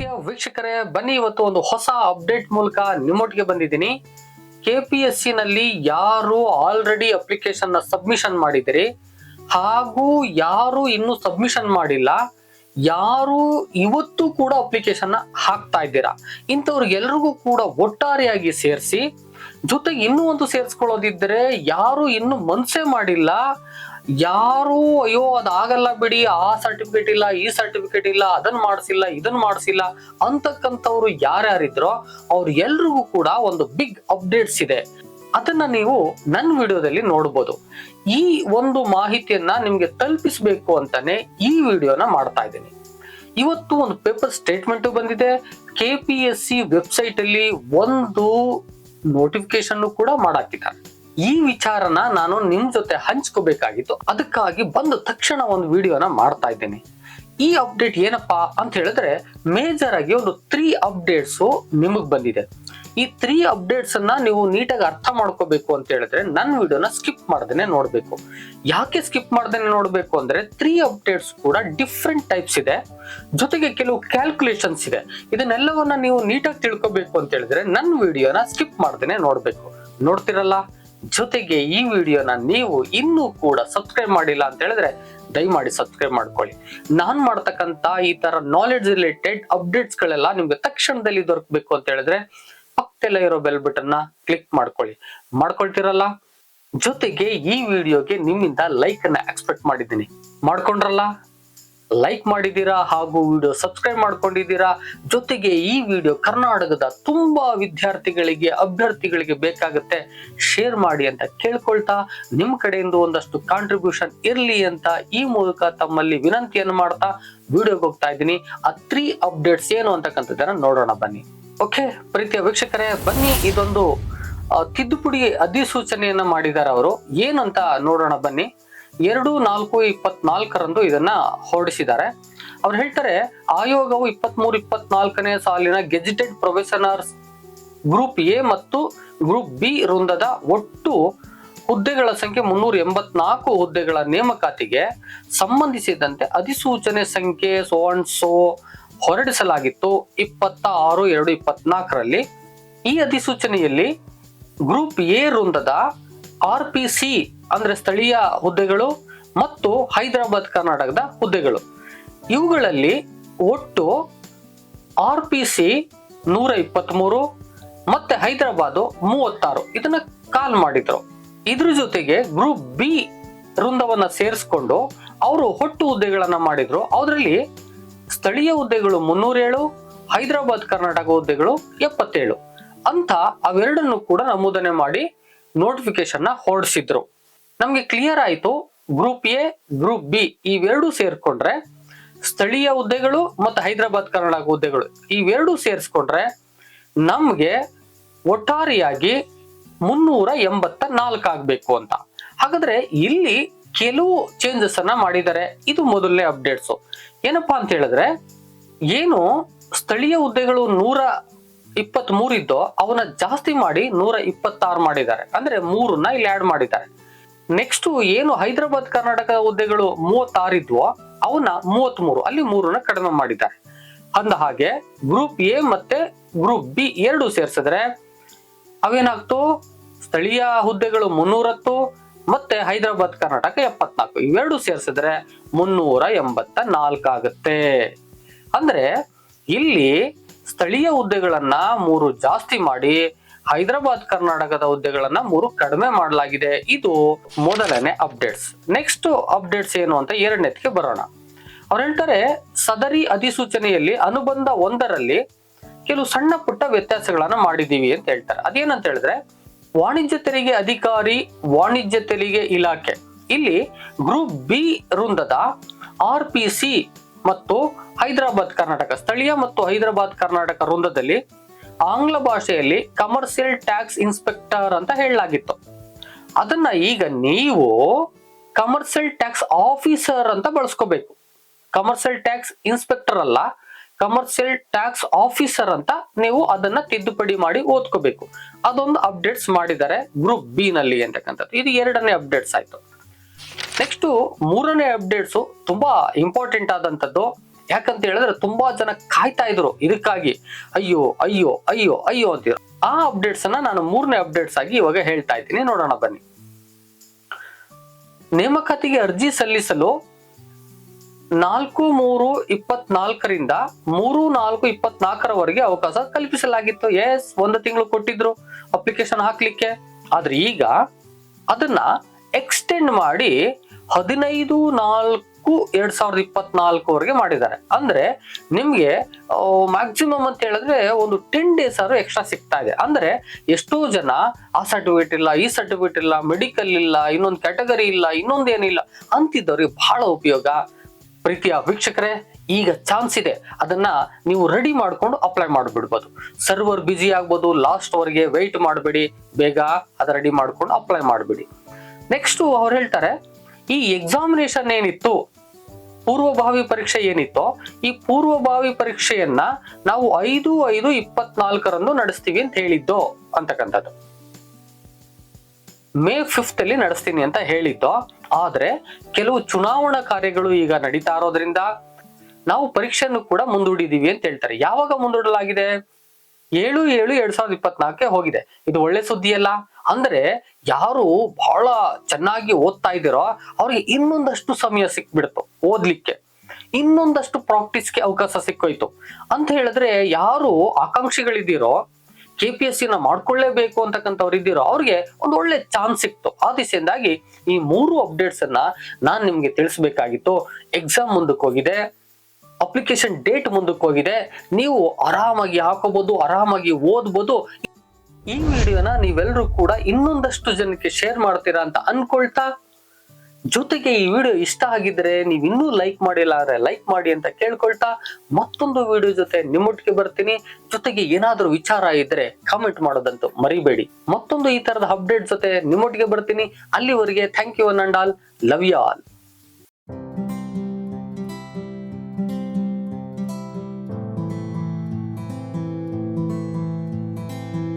ಪ್ರೀತಿಯ ವೀಕ್ಷಕರೇ, ಬನ್ನಿ ಇವತ್ತು ಒಂದು ಹೊಸ ಅಪ್ಡೇಟ್ ಮೂಲಕ ನಿಮ್ಮೊಟ್ಟಿಗೆ ಬಂದಿದ್ದೀನಿ. ಕೆ ಪಿ ಎಸ್ ಸಿ ನಲ್ಲಿ ಯಾರು ಆಲ್ರೆಡಿ ಅಪ್ಲಿಕೇಶನ್ ಸಬ್ಮಿಷನ್ ಮಾಡಿದಿರಿ ಹಾಗೂ ಯಾರು ಇನ್ನು ಸಬ್ಮಿಷನ್ ಮಾಡಿಲ್ಲ? ಯಾರು ಇವತ್ತು ಕೂಡ ಅಪ್ಲಿಕೇಶನ್ ಹಾಕ್ತಾ ಇದ್ದೀರಾ? ಇಂಥವ್ರಿಗೆಲ್ರಿಗೂ ಕೂಡ ಒಟ್ಟಾರೆಯಾಗಿ ಸೇರಿಸಿ, ಜೊತೆಗೆ ಇನ್ನೂ ಒಂದು ಸೇರಿಸ್ಕೊಳ್ಳೋದಿದ್ರೆ ಯಾರು ಇನ್ನು ಮನ್ಸೇ ಮಾಡಿಲ್ಲ. ಯಾರು ಅಯ್ಯೋ, ಅದಾಗಲ್ಲ ಬಿಡಿ. ಆ ಸರ್ಟಿಫಿಕೇಟ್ ಇಲ್ಲ, ಈ ಸರ್ಟಿಫಿಕೇಟ್ ಇಲ್ಲ ಅದನ್ನ ಮಾಡಿಸಿಲ್ಲ ಇದನ್ನ ಮಾಡಿಸಿಲ್ಲ ಅಂತಕ್ಕಂಥವ್ರು ಯಾರ್ಯಾರಿದ್ರೋ ಅವ್ರು ಎಲ್ರಿಗೂ ಕೂಡ ಒಂದು ಬಿಗ್ ಅಪ್ಡೇಟ್ಸ್ ಇದೆ. ಅದನ್ನ ನೀವು ನನ್ನ ವಿಡಿಯೋದಲ್ಲಿ ನೋಡ್ಬೋದು. ಈ ಒಂದು ಮಾಹಿತಿಯನ್ನ ನಿಮ್ಗೆ ತಲುಪಿಸ್ಬೇಕು ಅಂತಾನೆ ಈ ವಿಡಿಯೋನ ಮಾಡ್ತಾ ಇದ್ದೀನಿ. ಇವತ್ತು ಒಂದು ಪೇಪರ್ ಸ್ಟೇಟ್ಮೆಂಟ್ ಬಂದಿದೆ. K P S C website ಅಲ್ಲಿ ಒಂದು ನೋಟಿಫಿಕೇಶನ್ ಕೂಡ ಮಾಡಾಕಿದ್ದಾರೆ. ಈ ವಿಚಾರನ ನಾನು ನಿಮ್ ಜೊತೆ ಹಂಚ್ಕೋಬೇಕಾಗಿತ್ತು. ಅದಕ್ಕಾಗಿ ಬಂದ ತಕ್ಷಣ ಒಂದು ವಿಡಿಯೋನ ಮಾಡ್ತಾ ಇದ್ದೀನಿ. ಈ ಅಪ್ಡೇಟ್ ಏನಪ್ಪಾ ಅಂತ ಹೇಳಿದ್ರೆ ಮೇಜರ್ ಆಗಿ ಒಂದು ತ್ರೀ ಅಪ್ಡೇಟ್ಸ್ ನಿಮಗ್ ಬಂದಿದೆ. ಈ ತ್ರೀ ಅಪ್ಡೇಟ್ಸ್ ಅನ್ನ ನೀವು ನೀಟಾಗಿ ಅರ್ಥ ಮಾಡ್ಕೋಬೇಕು ಅಂತ ಹೇಳಿದ್ರೆ ನನ್ನ ವಿಡಿಯೋನ ಸ್ಕಿಪ್ ಮಾಡ್ದೇನೆ ನೋಡ್ಬೇಕು. ಯಾಕೆ ಸ್ಕಿಪ್ ಮಾಡ್ದೇನೆ ನೋಡ್ಬೇಕು ಅಂದ್ರೆ ತ್ರೀ ಅಪ್ಡೇಟ್ಸ್ ಕೂಡ ಡಿಫ್ರೆಂಟ್ ಟೈಪ್ಸ್ ಇದೆ. ಜೊತೆಗೆ ಕೆಲವು ಕ್ಯಾಲ್ಕುಲೇಷನ್ಸ್ ಇದೆ. ಇದನ್ನೆಲ್ಲವನ್ನ ನೀವು ನೀಟಾಗಿ ತಿಳ್ಕೊಬೇಕು ಅಂತ ಹೇಳಿದ್ರೆ ನನ್ನ ವಿಡಿಯೋನ ಸ್ಕಿಪ್ ಮಾಡ್ದೇನೆ ನೋಡ್ಬೇಕು. ನೋಡ್ತಿರಲ್ಲ? ಜೊತೆಗೆ ಈ ವಿಡಿಯೋನ ನೀವು ಇನ್ನೂ ಕೂಡ ಸಬ್ಸ್ಕ್ರೈಬ್ ಮಾಡಿಲ್ಲ ಅಂತ ಹೇಳಿದ್ರೆ ದಯಮಾಡಿ ಸಬ್ಸ್ಕ್ರೈಬ್ ಮಾಡ್ಕೊಳ್ಳಿ. ನಾನು ಮಾಡ್ತಕ್ಕಂಥ ಈ ತರ ನಾಲೆಡ್ಜ್ ರಿಲೇಟೆಡ್ ಅಪ್ಡೇಟ್ಸ್ ಗಳೆಲ್ಲ ನಿಮ್ಗೆ ತಕ್ಷಣದಲ್ಲಿ ದೊರಕಬೇಕು ಅಂತ ಹೇಳಿದ್ರೆ ಪಕ್ಕದಲ್ಲ ಇರೋ ಬೆಲ್ ಬಟನ್ ಕ್ಲಿಕ್ ಮಾಡ್ಕೊಳ್ಳಿ. ಮಾಡ್ಕೊಳ್ತಿರಲ್ಲ? ಜೊತೆಗೆ ಈ ವಿಡಿಯೋಗೆ ನಿಮ್ಮಿಂದ ಲೈಕ್ ಅನ್ನ ಎಕ್ಸ್ಪೆಕ್ಟ್ ಮಾಡಿದ್ದೀನಿ. ಮಾಡ್ಕೊಂಡ್ರಲ್ಲ? ಲೈಕ್ ಮಾಡಿದ್ದೀರಾ ಹಾಗೂ ವಿಡಿಯೋ ಸಬ್ಸ್ಕ್ರೈಬ್ ಮಾಡ್ಕೊಂಡಿದ್ದೀರಾ? ಜೊತೆಗೆ ಈ ವಿಡಿಯೋ ಕರ್ನಾಟಕದ ತುಂಬಾ ವಿದ್ಯಾರ್ಥಿಗಳಿಗೆ, ಅಭ್ಯರ್ಥಿಗಳಿಗೆ ಬೇಕಾಗುತ್ತೆ. ಶೇರ್ ಮಾಡಿ ಅಂತ ಕೇಳ್ಕೊಳ್ತಾ, ನಿಮ್ಮ ಕಡೆಯಿಂದ ಒಂದಷ್ಟು ಕಾಂಟ್ರಿಬ್ಯೂಷನ್ ಇರಲಿ ಅಂತ ಈ ಮೂಲಕ ತಮ್ಮಲ್ಲಿ ವಿನಂತಿಯನ್ನು ಮಾಡ್ತಾ ವಿಡಿಯೋಗೆ ಹೋಗ್ತಾ ಇದ್ದೀನಿ. ಆ ತ್ರೀ ಅಪ್ಡೇಟ್ಸ್ ಏನು ಅಂತಕ್ಕಂಥದ್ದನ್ನ ನೋಡೋಣ ಬನ್ನಿ. ಓಕೆ ಪ್ರೀತಿಯ ವೀಕ್ಷಕರೇ, ಬನ್ನಿ, ಇದೊಂದು ತಿದ್ದುಪಡಿ ಅಧಿಸೂಚನೆಯನ್ನ ಮಾಡಿದ್ದಾರೆ ಅವರು. ಏನಂತ ನೋಡೋಣ ಬನ್ನಿ. ಎರಡು, ನಾಲ್ಕು, ಇಪ್ಪತ್ನಾಲ್ಕರಂದು ಇದನ್ನ ಹೊರಡಿಸಿದ್ದಾರೆ. ಅವ್ರು ಹೇಳ್ತಾರೆ, ಆಯೋಗವು ಇಪ್ಪತ್ಮೂರು, ಇಪ್ಪತ್ನಾಲ್ಕನೇ ಸಾಲಿನ ಗೆಜಿಟೆಡ್ ಪ್ರೊಫೆಸನರ್ಸ್ ಗ್ರೂಪ್ ಎ ಮತ್ತು ಗ್ರೂಪ್ ಬಿ ವೃಂದದ ಒಟ್ಟು ಹುದ್ದೆಗಳ ಸಂಖ್ಯೆ ಮುನ್ನೂರ ಎಂಬತ್ನಾಲ್ಕು ಹುದ್ದೆಗಳ ನೇಮಕಾತಿಗೆ ಸಂಬಂಧಿಸಿದಂತೆ ಅಧಿಸೂಚನೆ ಸಂಖ್ಯೆ ಸೋ ಅಂಡ್ ಸೋ ಹೊರಡಿಸಲಾಗಿತ್ತು. ಇಪ್ಪತ್ತ ಆರು ಎರಡು, ಇಪ್ಪತ್ನಾಲ್ಕರಲ್ಲಿ. ಈ ಅಧಿಸೂಚನೆಯಲ್ಲಿ ಗ್ರೂಪ್ ಎ ವೃಂದದ ಆರ್ ಪಿ ಸಿ ಅಂದ್ರೆ ಸ್ಥಳೀಯ ಹುದ್ದೆಗಳು ಮತ್ತು ಹೈದರಾಬಾದ್ ಕರ್ನಾಟಕದ ಹುದ್ದೆಗಳು. ಇವುಗಳಲ್ಲಿ ಒಟ್ಟು ಆರ್ ಪಿ ಸಿ ನೂರ ಇಪ್ಪತ್ಮೂರು ಮತ್ತೆ ಹೈದರಾಬಾದ್ ಮೂವತ್ತಾರು. ಇದನ್ನ ಕಾಲ್ ಮಾಡಿದ್ರು. ಇದ್ರ ಜೊತೆಗೆ ಗ್ರೂಪ್ ಬಿ ವೃಂದವನ್ನ ಸೇರಿಸ್ಕೊಂಡು ಅವರು ಹೊಟ್ಟು ಹುದ್ದೆಗಳನ್ನ ಮಾಡಿದ್ರು. ಅದರಲ್ಲಿ ಸ್ಥಳೀಯ ಹುದ್ದೆಗಳು ಮುನ್ನೂರೇಳು, ಹೈದರಾಬಾದ್ ಕರ್ನಾಟಕ ಹುದ್ದೆಗಳು ಎಪ್ಪತ್ತೇಳು. ಅಂತ ಅವೆರಡನ್ನು ಕೂಡ ನಮೂದನೆ ಮಾಡಿ ನೋಟಿಫಿಕೇಶನ್ ಹೊರಡಿಸಿದ್ರು. ನಮ್ಗೆ ಕ್ಲಿಯರ್ ಆಯಿತು. ಗ್ರೂಪ್ ಎ ಗ್ರೂಪ್ ಬಿ ಇವೆರಡು ಸೇರ್ಕೊಂಡ್ರೆ ಸ್ಥಳೀಯ ಹುದ್ದೆಗಳು ಮತ್ತು ಹೈದರಾಬಾದ್, ಕರ್ನಾಟಕ ಹುದ್ದೆಗಳು ಇವೆರಡು ಸೇರಿಸ್ಕೊಂಡ್ರೆ ನಮ್ಗೆ ಒಟ್ಟಾರೆಯಾಗಿ ಮುನ್ನೂರ ಎಂಬತ್ತ ನಾಲ್ಕು ಆಗ್ಬೇಕು ಅಂತ. ಹಾಗಾದ್ರೆ ಇಲ್ಲಿ ಕೆಲವು ಚೇಂಜಸ್ ಅನ್ನ ಮಾಡಿದ್ದಾರೆ. ಇದು ಮೊದಲನೇ ಅಪ್ಡೇಟ್ಸ್ ಏನಪ್ಪಾ ಅಂತ ಹೇಳಿದ್ರೆ, ಏನು ಸ್ಥಳೀಯ ಹುದ್ದೆಗಳು ನೂರ ಇಪ್ಪತ್ತ್ ಇದ್ದೋ, ಅವನ್ನ ಜಾಸ್ತಿ ಮಾಡಿ ನೂರ ಇಪ್ಪತ್ತಾರು ಮಾಡಿದ್ದಾರೆ. ಅಂದ್ರೆ ಮೂರನ್ನ ಇಲ್ಲಿ ಆಡ್ ಮಾಡಿದ್ದಾರೆ. ನೆಕ್ಸ್ಟ್ ಏನು ಹೈದರಾಬಾದ್ ಕರ್ನಾಟಕ ಹುದ್ದೆಗಳು ಮೂವತ್ತಾರಿದ್ವೋ, ಅವನ್ನ ಮೂವತ್ತ್ ಮೂರು ಅಲ್ಲಿ ಮೂರನ್ನ ಕಡಿಮೆ ಮಾಡಿದ್ದಾರೆ. ಅಂದ ಹಾಗೆ ಗ್ರೂಪ್ ಎ ಮತ್ತೆ ಗ್ರೂಪ್ ಬಿ ಎರಡು ಸೇರ್ಸಿದ್ರೆ ಅವೇನಾಗ್ತು? ಸ್ಥಳೀಯ ಹುದ್ದೆಗಳು ಮುನ್ನೂರತ್ತು, ಮತ್ತೆ ಹೈದರಾಬಾದ್, ಕರ್ನಾಟಕ ಎಪ್ಪತ್ನಾಲ್ಕು. ಇವೆರಡು ಸೇರಿಸಿದ್ರೆ ಮುನ್ನೂರ ಎಂಬತ್ತ ನಾಲ್ಕಾಗತ್ತೆ ಅಂದ್ರೆ ಇಲ್ಲಿ ಸ್ಥಳೀಯ ಹುದ್ದೆಗಳನ್ನ ಮೂರು ಜಾಸ್ತಿ ಮಾಡಿ ಹೈದರಾಬಾದ್ ಕರ್ನಾಟಕದ ಹುದ್ದೆಗಳನ್ನ ಮೂರು ಕಡಿಮೆ ಮಾಡಲಾಗಿದೆ. ಇದು ಮೊದಲನೇ ಅಪ್ಡೇಟ್ಸ್. ನೆಕ್ಸ್ಟ್ ಅಪ್ಡೇಟ್ಸ್ ಏನು ಅಂತ ಎರಡನೇದಕ್ಕೆ ಬರೋಣ. ಅವ್ರು ಹೇಳ್ತಾರೆ, ಸದರಿ ಅಧಿಸೂಚನೆಯಲ್ಲಿ ಅನುಬಂಧ ಒಂದರಲ್ಲಿ ಕೆಲವು ಸಣ್ಣ ಪುಟ್ಟ ವ್ಯತ್ಯಾಸಗಳನ್ನ ಮಾಡಿದ್ದೀವಿ ಅಂತ ಹೇಳ್ತಾರೆ. ಅದೇನಂತ ಹೇಳಿದ್ರೆ, ವಾಣಿಜ್ಯ ತೆರಿಗೆ ಅಧಿಕಾರಿ ವಾಣಿಜ್ಯ ತೆರಿಗೆ ಇಲಾಖೆ. ಇಲ್ಲಿ ಗ್ರೂಪ್ ಬಿ ವೃಂದದ ಆರ್ ಪಿ ಮತ್ತು ಹೈದರಾಬಾದ್ ಕರ್ನಾಟಕ ಸ್ಥಳೀಯ ಮತ್ತು ಹೈದರಾಬಾದ್ ಕರ್ನಾಟಕ ವೃಂದದಲ್ಲಿ ಆಂಗ್ಲ ಭಾಷೆಯಲ್ಲಿ ಕಮರ್ಷಿಯಲ್ ಟ್ಯಾಕ್ಸ್ ಇನ್ಸ್ಪೆಕ್ಟರ್ ಅಂತ ಹೇಳಲಾಗಿತ್ತು. ಅದನ್ನ ಈಗ ನೀವು ಕಮರ್ಷಿಯಲ್ ಟ್ಯಾಕ್ಸ್ ಆಫೀಸರ್ ಅಂತ ಬಳಸ್ಕೋಬೇಕು. ಕಮರ್ಷಿಯಲ್ ಟ್ಯಾಕ್ಸ್ ಇನ್ಸ್ಪೆಕ್ಟರ್ ಅಲ್ಲ ಕಮರ್ಷಿಯಲ್ ಟ್ಯಾಕ್ಸ್ ಆಫೀಸರ್ ಅಂತ ನೀವು ಅದನ್ನ ತಿದ್ದುಪಡಿ ಮಾಡಿ ಓದ್ಕೋಬೇಕು. ಅದೊಂದು ಅಪ್ಡೇಟ್ಸ್ ಮಾಡಿದ್ದಾರೆ ಗ್ರೂಪ್ ಬಿ ನಲ್ಲಿ ಅಂತಕ್ಕಂಥದ್ದು. ಇದು ಎರಡನೇ ಅಪ್ಡೇಟ್ಸ್ ಆಯ್ತು. ನೆಕ್ಸ್ಟ್ ಮೂರನೇ ಅಪ್ಡೇಟ್ಸ್ ತುಂಬಾ ಇಂಪಾರ್ಟೆಂಟ್ ಆದಂತದ್ದು ಯಾಕಂತ ಹೇಳಿದ್ರೆ ತುಂಬಾ ಜನ ಕಾಯ್ತಾ ಇದ್ರು. ಇದಕ್ಕಾಗಿ ಅಯ್ಯೋ ಅಯ್ಯೋ ಅಯ್ಯೋ ಅಯ್ಯೋ ಅಂತಿದ್ರು ಆ ಅಪ್ಡೇಟ್ಸ್ ಅನ್ನ ನಾನು ಮೂರನೇ ಅಪ್ಡೇಟ್ಸ್ ಆಗಿ ಇವಾಗ ಹೇಳ್ತಾ ಇದ್ದೀನಿ. ನೋಡೋಣ ಬನ್ನಿ. ನೇಮಕಾತಿಗೆ ಅರ್ಜಿ ಸಲ್ಲಿಸಲು ನಾಲ್ಕು ಮೂರು ಇಪ್ಪತ್ನಾಲ್ಕರಿಂದ ಮೂರು ನಾಲ್ಕು ಇಪ್ಪತ್ನಾಲ್ಕರವರೆಗೆ ಅವಕಾಶ ಕಲ್ಪಿಸಲಾಗಿತ್ತು. ಎಸ್ ಒಂದು ತಿಂಗಳು ಕೊಟ್ಟಿದ್ರು ಅಪ್ಲಿಕೇಶನ್ ಹಾಕ್ಲಿಕ್ಕೆ. ಆದ್ರೆ ಈಗ ಅದನ್ನ ಎಕ್ಸ್ಟೆಂಡ್ ಮಾಡಿ ಹದಿನೈದು ನಾಲ್ಕು ಎರಡ್ ಸಾವಿರದ ಇಪ್ಪತ್ನಾಲ್ಕವರೆಗೆ ಮಾಡಿದ್ದಾರೆ. ಅಂದ್ರೆ ನಿಮ್ಗೆ ಮ್ಯಾಕ್ಸಿಮಮ್ ಅಂತ ಹೇಳಿದ್ರೆ ಒಂದು ಟೆನ್ ಡೇಸ್ ಆದ್ರೂ ಎಕ್ಸ್ಟ್ರಾ ಸಿಗ್ತಾ ಇದೆ. ಅಂದ್ರೆ ಎಷ್ಟೋ ಜನ ಆ ಸರ್ಟಿಫಿಕೇಟ್ ಇಲ್ಲ, ಈ ಸರ್ಟಿಫಿಕೇಟ್ ಇಲ್ಲ ಮೆಡಿಕಲ್ ಇಲ್ಲ, ಇನ್ನೊಂದು ಕ್ಯಾಟಗರಿ ಇಲ್ಲ ಇನ್ನೊಂದು ಏನಿಲ್ಲ ಅಂತಿದ್ದವ್ರಿಗೆ ಬಹಳ ಉಪಯೋಗ. ಪ್ರೀತಿಯ ವೀಕ್ಷಕರೇ, ಈಗ ಚಾನ್ಸ್ ಇದೆ. ಅದನ್ನ ನೀವು ರೆಡಿ ಮಾಡ್ಕೊಂಡು ಅಪ್ಲೈ ಮಾಡಿಬಿಡ್ಬೋದು. ಸರ್ವರ್ ಬ್ಯುಸಿ ಆಗ್ಬೋದು ಲಾಸ್ಟ್ ವರೆಗೆ ವೆಯ್ಟ್ ಮಾಡಬೇಡಿ, ಬೇಗ ಅದ ರೆಡಿ ಮಾಡ್ಕೊಂಡು ಅಪ್ಲೈ ಮಾಡಿಬಿಡಿ. ನೆಕ್ಸ್ಟ್ ಅವ್ರು ಹೇಳ್ತಾರೆ, ಈ ಎಕ್ಸಾಮಿನೇಷನ್ ಏನಿತ್ತು? ಪೂರ್ವಭಾವಿ ಪರೀಕ್ಷೆ ಏನಿತ್ತೋ ಈ ಪೂರ್ವಭಾವಿ ಪರೀಕ್ಷೆಯನ್ನ ನಾವು ಐದು ಐದು ಇಪ್ಪತ್ನಾಲ್ಕರಂದು ನಡೆಸ್ತೀವಿ ಅಂತ ಹೇಳಿದ್ದು ಅಂತಕ್ಕಂಥದ್ದು. ಮೇ ಫಿಫ್ತ್ ಅಲ್ಲಿ ನಡೆಸ್ತೀನಿ ಅಂತ ಹೇಳಿದ್ದು, ಆದ್ರೆ ಕೆಲವು ಚುನಾವಣಾ ಕಾರ್ಯಗಳು ಈಗ ನಡೀತಾ ಇರೋದ್ರಿಂದ ನಾವು ಪರೀಕ್ಷೆಯನ್ನು ಕೂಡ ಮುಂದೂಡಿದೀವಿ ಅಂತ ಹೇಳ್ತಾರೆ. ಯಾವಾಗ ಮುಂದೂಡಲಾಗಿದೆ? ಏಳು ಏಳು ಎರಡ್ ಸಾವಿರದ ಇಪ್ಪತ್ನಾಲ್ಕೆ ಹೋಗಿದೆ. ಇದು ಒಳ್ಳೆ ಸುದ್ದಿ ಅಲ್ಲ ಅಂದ್ರೆ ಯಾರು ಬಹಳ ಚೆನ್ನಾಗಿ ಓದ್ತಾ ಇದ್ದೀರೋ ಅವ್ರಿಗೆ ಇನ್ನೊಂದಷ್ಟು ಸಮಯ ಸಿಕ್ಬಿಡ್ತು ಓದ್ಲಿಕ್ಕೆ. ಇನ್ನೊಂದಷ್ಟು ಪ್ರಾಕ್ಟೀಸ್ಗೆ ಅವಕಾಶ ಸಿಕ್ಕೋಯ್ತು. ಅಂತ ಹೇಳಿದ್ರೆ ಯಾರು ಆಕಾಂಕ್ಷಿಗಳಿದ್ದೀರೋ ಕೆ ಪಿ ಎಸ್ನ ಮಾಡ್ಕೊಳ್ಳೇಬೇಕು ಅಂತಕ್ಕಂಥವ್ರು ಇದ್ದೀರೋ ಅವ್ರಿಗೆ ಒಂದು ಒಳ್ಳೆ ಚಾನ್ಸ್ ಸಿಕ್ತು. ಆ ದಿಸೆಯಿಂದಾಗಿ ಈ ಮೂರು ಅಪ್ಡೇಟ್ಸ್ ಅನ್ನ ನಾನ್ ನಿಮ್ಗೆ ತಿಳಿಸ್ಬೇಕಾಗಿತ್ತು. ಎಕ್ಸಾಮ್ ಮುಂದಕ್ಕೆ ಹೋಗಿದೆ, ಅಪ್ಲಿಕೇಶನ್ ಡೇಟ್ ಮುಂದಕ್ಕೆ ಹೋಗಿದೆ. ನೀವು ಆರಾಮಾಗಿ ಹಾಕೋಬಹುದು ಆರಾಮಾಗಿ ಓದ್ಬೋದು. ಈ ವಿಡಿಯೋನ ನೀವೆಲ್ಲರೂ ಕೂಡ ಇನ್ನೊಂದಷ್ಟು ಜನಕ್ಕೆ ಶೇರ್ ಮಾಡ್ತೀರಾ ಅಂತ ಅನ್ಕೊಳ್ತಾ ಜೊತೆಗೆ ಈ ವಿಡಿಯೋ ಇಷ್ಟ ಆಗಿದ್ರೆ ನೀವು ಇನ್ನೂ ಲೈಕ್ ಮಾಡಿಲ್ಲ ಅಂದ್ರೆ ಲೈಕ್ ಮಾಡಿ ಅಂತ ಕೇಳ್ಕೊಳ್ತಾ ಮತ್ತೊಂದು ವಿಡಿಯೋ ಜೊತೆ ನಿಮ್ಮೊಟ್ಟಿಗೆ ಬರ್ತೀನಿ. ಜೊತೆಗೆ ಏನಾದರೂ ವಿಚಾರ ಇದ್ರೆ ಕಾಮೆಂಟ್ ಮಾಡೋದಂತೂ ಮರಿಬೇಡಿ. ಮತ್ತೊಂದು ಈ ತರದ ಅಪ್ಡೇಟ್ ಜೊತೆ ನಿಮ್ಮೊಟ್ಟಿಗೆ ಬರ್ತೀನಿ. ಅಲ್ಲಿವರೆಗೆ thank you and all love you all